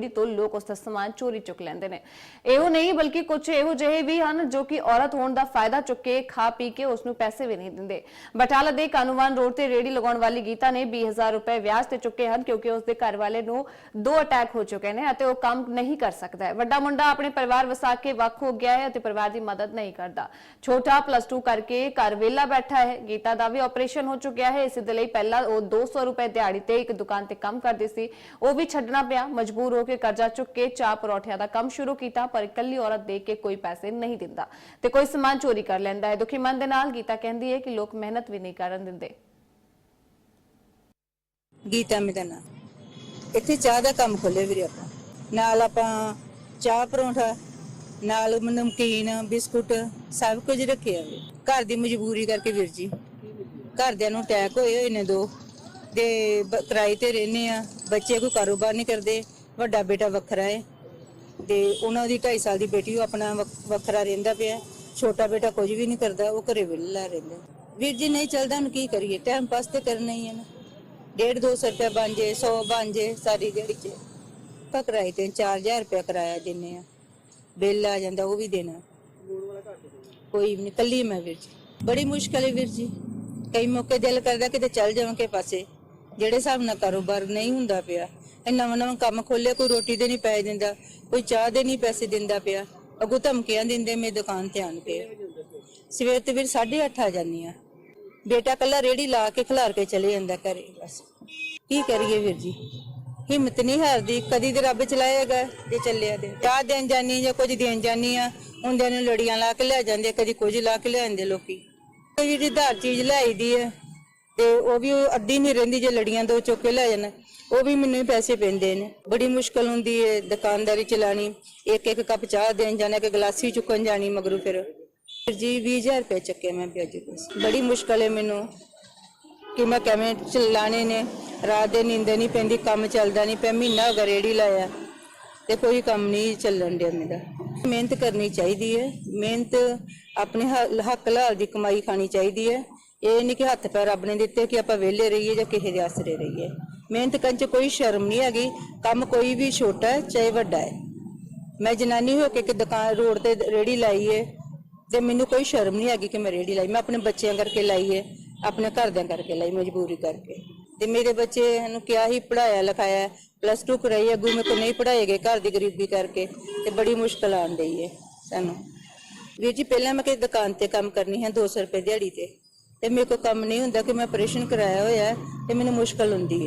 ਰੇਹੜੀ ਤੋਂ ਲੋਕ ਉਸ ਦਾ ਸਮਾਨ ਚੋਰੀ ਚੁੱਕ ਲੈਂਦੇ ਨੇ। ਇਹੋ ਨਹੀਂ, ਬਲਕਿ ਕੁਝ ਇਹੋ ਜਿਹੇ ਵੀ ਹਨ ਜੋ ਕਿ ਔਰਤ ਹੋਣ ਦਾ ਫਾਇਦਾ ਚੁੱਕ ਕੇ ਖਾ ਪੀ ਕੇ ਉਸ ਨੂੰ ਪੈਸੇ ਵੀ ਨਹੀਂ ਦਿੰਦੇ। ਬਟਾਲਾ ਦੇ ਕਾਨੂੰਵਾਨ ਰੋਡ ਤੇ ਰੇਹੜੀ ਲਗਾਉਣ ਵਾਲੀ ਗੀਤਾ ਨੇ 20000 ਰੁਪਏ ਵਿਆਜ ਤੇ ਚੁੱਕੇ ਹਨ ਕਿਉਂਕਿ ਉਸ ਦੇ ਘਰ ਵਾਲੇ ਨੂੰ ਦੋ ਅਟੈਕ ਹੋ ਚੁੱਕੇ ਨੇ ਅਤੇ ਉਹ ਕੰਮ ਨਹੀਂ ਕਰ ਸਕਦਾ ਹੈ। ਵੱਡਾ ਮੁੰਡਾ ਆਪਣੇ ਪਰਿਵਾਰ ਵਸਾ ਕੇ ਵੱਖ ਹੋ ਗਿਆ ਹੈ ਅਤੇ ਪਰਿਵਾਰ ਦੀ ਮਦਦ ਨਹੀਂ ਕਰਦਾ। ਛੋਟਾ ਪਲੱਸ 2 ਕਰਕੇ ਘਰ ਵਿਹਲਾ ਬੈਠਾ ਹੈ। ਗੀਤਾ ਦਾ ਵੀ ਆਪਰੇਸ਼ਨ ਹੋ ਚੁੱਕਿਆ ਹੈ। ਇਸ ਦੇ ਲਈ ਪਹਿਲਾਂ ਉਹ 200 ਰੁਪਏ ਦਿਹਾੜੀ ਤੇ ਇੱਕ ਦੁਕਾਨ ਤੇ ਕੰਮ ਕਰਦੀ ਸੀ। ਉਹ ਵੀ ਛੱਡਣਾ ਪਿਆ। ਮਜਬੂਰ ਹੋ ਕੇ ਕਰਜ਼ਾ ਚੁੱਕ ਕੇ ਚਾਹ ਪਰੌਠਿਆਂ ਦਾ ਕੰਮ ਸ਼ੁਰੂ ਕੀਤਾ, ਪਰ ਇਕੱਲੀ ਔਰਤ ਦੇਖ ਕੇ ਕੋਈ ਪੈਸੇ ਨਹੀਂ ਦਿੰਦਾ ਤੇ ਕੋਈ ਸਮਾਨ ਚੋਰੀ ਕਰ ਲੈਂਦਾ ਹੈ। ਦੁਖੀ ਮਨ ਦੇ ਨਾਲ ਗੀਤਾ ਕਹਿੰਦੀ ਹੈ ਕਿ ਲੋਕ ਮਿਹਨਤ ਵੀ ਨਹੀਂ ਕਰਨ ਦਿੰਦੇ। ਗੀਤਾ ਮੇਰਾ ਨਾਂ ਇੱਥੇ ਚਾਹ ਦਾ ਕੰਮ ਖੋਲੇ ਵੀਰੇ ਆਪਾਂ। ਨਾਲ ਆਪਾਂ ਚਾਹ ਪਰੌਂਠਾ, ਨਾਲ ਨਮਕੀਨ, ਬਿਸਕੁਟ, ਸਭ ਕੁਝ ਰੱਖਿਆ ਵੀ ਘਰ ਦੀ ਮਜਬੂਰੀ ਕਰਕੇ ਵੀਰ ਜੀ। ਘਰਦਿਆਂ ਨੂੰ ਅਟੈਕ ਹੋਏ ਹੋਏ ਨੇ ਦੋ। ਤੇ ਕਿਰਾਏ ਤੇ ਰਹਿੰਦੇ ਆ। ਬੱਚੇ ਕੋਈ ਕਾਰੋਬਾਰ ਨਹੀਂ ਕਰਦੇ। ਵੱਡਾ ਬੇਟਾ ਵੱਖਰਾ ਹੈ ਤੇ ਉਹਨਾਂ ਦੀ 2.5 ਸਾਲ ਦੀ ਬੇਟੀ, ਉਹ ਆਪਣਾ ਵੱਖ- ਵੱਖਰਾ ਰਹਿੰਦਾ ਪਿਆ ਛੋਟਾ ਬੇਟਾ ਕੁਝ ਵੀ ਨਹੀਂ ਕਰਦਾ, ਉਹ ਘਰੇ ਵਿਹਲਾ ਰਹਿੰਦਾ ਵੀਰ ਜੀ, ਨਹੀਂ ਚੱਲਦਾ, ਹੁਣ ਕੀ ਕਰੀਏ? ਟਾਈਮ ਪਾਸ ਤੇ ਕਰਨਾ ਹੀ ਹੈ ਨਾ। ਡੇਢ ਦੋ ਸੌ ਰੁਪਇਆ ਬਣ ਜੇ 100 ਬਣ ਜੇ ਸਾਰੀ ਦਿਹਾੜੀ ਚ। ਆਪਾਂ ਕਿਰਾਏ ਤੇ 4000 ਰੁਪਇਆ ਕਿਰਾਇਆ ਦਿੰਨੇ ਆ ਬਿੱਲ ਆ ਜਾਂਦਾ, ਉਹ ਵੀ ਦੇਣਾ। ਕੋਈ ਵੀ ਨਹੀਂ, ਕੱਲੀ ਮੈਂ ਵੀਰ ਜੀ। ਬੜੀ ਮੁਸ਼ਕਲ ਹੈ ਵੀਰ ਜੀ। ਕਈ ਮੌਕੇ ਦਿਲ ਕਰਦਾ ਕਿਤੇ ਚੱਲ ਜਾਵਾਂ ਕੇ ਪਾਸੇ। ਜਿਹੜੇ ਹਿਸਾਬ ਨਾਲ ਕਾਰੋਬਾਰ ਨਹੀਂ ਹੁੰਦਾ ਪਿਆ। ਨਵਾਂ ਨਵਾਂ ਕੰਮ ਖੋਲਿਆ ਕੋਈ ਰੋਟੀ ਦੇ ਨਹੀਂ ਪੈਸੇ ਦਿੰਦਾ, ਕੋਈ ਚਾਹ ਦੇ ਨਹੀਂ ਪੈਸੇ ਦਿੰਦਾ ਪਿਆ। ਅਗੋ ਧਮਕੀਆਂ ਦਿੰਦੇ, ਮੇਰੀ ਦੁਕਾਨ ਤੇ ਆਣ ਕੇ ਸਵੇਰ ਤੇ ਵੀਰ 8:30 ਆ ਜਾਂਦੀ ਆ ਬੇਟਾ ਕੱਲਾ ਰੇੜੀ ਲਾ ਕੇ ਖਿਲਾਰ ਕੇ ਚਲੇ ਜਾਂਦਾ ਘਰੇ, ਬਸ। ਕੀ ਕਰੀਏ ਵੀਰ ਜੀ? ਹਿੰਮਤ ਨਹੀਂ ਹਾਰਦੀ, ਕਦੀ ਤੇ ਰੱਬ ਚਲਾਏਗਾ ਜੇ ਚੱਲਿਆ ਤੇ। ਚਾਹ ਦੇਣ ਜਾਨੀ ਜਾਂ ਕੁਝ ਦੇਣ ਜਾਨੀ ਆ ਹੁੰਦਿਆਂ ਨੂੰ ਲੜੀਆਂ ਲਾ ਕੇ ਲੈ ਜਾਂਦੇ, ਕਦੀ ਕੁਝ ਲਾ ਕੇ ਲੈ ਆਉਂਦੇ ਲੋਕੀ। ਤੇ ਜਿਹੜੀ ਧਾਰ ਚੀਜ਼ ਲਿਆਈਦੀ ਆ ਤੇ ਉਹ ਵੀ ਉਹ ਅੱਧੀ ਨਹੀਂ ਰਹਿੰਦੀ ਜੇ ਲੜੀਆਂ ਦੋ ਚੁੱਕ ਕੇ ਲੈ ਜਾਣ। ਉਹ ਵੀ ਮੈਨੂੰ ਹੀ ਪੈਸੇ ਪੈਂਦੇ ਨੇ। ਬੜੀ ਮੁਸ਼ਕਲ ਹੁੰਦੀ ਹੈ ਦੁਕਾਨਦਾਰੀ ਚਲਾਣੀ। ਇੱਕ ਇੱਕ ਕੱਪ ਚਾਹ ਦੇਣ ਜਾਣਾ ਕਿ ਗਲਾਸੀ ਚੁੱਕਣ ਜਾਣੀ ਮਗਰੋਂ ਫਿਰ। ਫਿਰ ਜੀ 20000 ਰੁਪਏ ਚੱਕੇ ਮੈਂ ਵਿਆਜੀ ਕੋਲ ਬੜੀ ਮੁਸ਼ਕਲ ਹੈ ਮੈਨੂੰ ਕਿ ਮੈਂ ਕਿਵੇਂ ਚਲਾਣੇ ਨੇ। ਰਾਤ ਦੇ ਨੀਂਦ ਨਹੀਂ ਪੈਂਦੀ, ਕੰਮ ਚੱਲਦਾ ਨਹੀਂ ਪਿਆ। ਮਹੀਨਾ ਹੋ ਗਿਆ ਰੇੜੀ ਲਾਇਆ। ਤੇ ਕੋਈ ਕੰਮ ਨਹੀਂ ਚੱਲਣ ਡਿਆ ਮੇਰਾ। ਮਿਹਨਤ ਕਰਨੀ ਚਾਹੀਦੀ ਹੈ ਮਿਹਨਤ ਆਪਣੇ ਹੱਕ ਲਾਲ ਦੀ ਕਮਾਈ ਖਾਣੀ ਚਾਹੀਦੀ ਹੈ ਇਹ ਨਹੀਂ ਕਿ ਹੱਥ ਪੈਰ ਰੱਬ ਨੇ ਦਿੱਤੇ ਕਿ ਆਪਾਂ ਵਿਹਲੇ ਰਹੀਏ ਜਾਂ ਕਿਸੇ ਦੇ ਆਸਰੇ ਰਹੀਏ। ਮਿਹਨਤ ਕਰਨ ਚ ਕੋਈ ਸ਼ਰਮ ਨਹੀਂ ਹੈਗੀ, ਕੰਮ ਕੋਈ ਵੀ ਛੋਟਾ ਹੈ, ਚਾਹੇ ਵੱਡਾ ਹੈ। ਮੈਂ ਜਨਾਨੀ ਹੋ ਕੇ ਕਿ ਦੁਕਾਨ, ਰੋਡ ਤੇ ਰੇੜੀ ਲਾਈ ਏ, ਤੇ ਮੈਨੂੰ ਕੋਈ ਸ਼ਰਮ ਨਹੀਂ ਹੈਗੀ ਕਿ ਮੈਂ ਰੇੜੀ ਲਾਈ। ਮੈਂ ਆਪਣੇ ਬੱਚਿਆਂ ਕਰਕੇ ਲਾਈ ਏ, ਆਪਣੇ ਘਰਦਿਆਂ ਕਰਕੇ ਲਾਈ, ਮਜਬੂਰੀ ਕਰਕੇ। ਤੇ ਮੇਰੇ ਬੱਚੇ ਨੂੰ ਕਿਹਾ ਹੀ ਪੜਾਇਆ ਲਿਖਾਇਆ ਪਲੱਸ 2 ਕਰਾਈ, ਅੱਗੂ ਮੇਰੇ ਕੋ ਨਹੀਂ ਪੜਾਏ ਗਏ ਘਰ ਦੀ ਗਰੀਬੀ ਕਰਕੇ, ਤੇ ਬੜੀ ਮੁਸ਼ਕਲ ਆਣ ਡਈ ਏ ਸਾਨੂੰ। ਵੀਰ ਜੀ, ਪਹਿਲਾਂ ਮੈਂ ਕਿਸੇ ਦੁਕਾਨ ਤੇ ਕੰਮ ਕਰਨੀ ਹੈ? 200 ਰੁਪਏ ਦਿਹਾੜੀ ਤੇ। ਤੇ ਮੇਰੇ ਕੋ ਕੰਮ ਨਹੀਂ ਹੁੰਦਾ ਕਿ ਮੈਂ ਆਪਰੇਸ਼ਨ ਕਰਾਇਆ ਹੋਇਆ ਹੈ ਤੇ ਮੈਨੂੰ ਮੁਸ਼ਕਲ ਹੁੰਦੀ ਹੈ।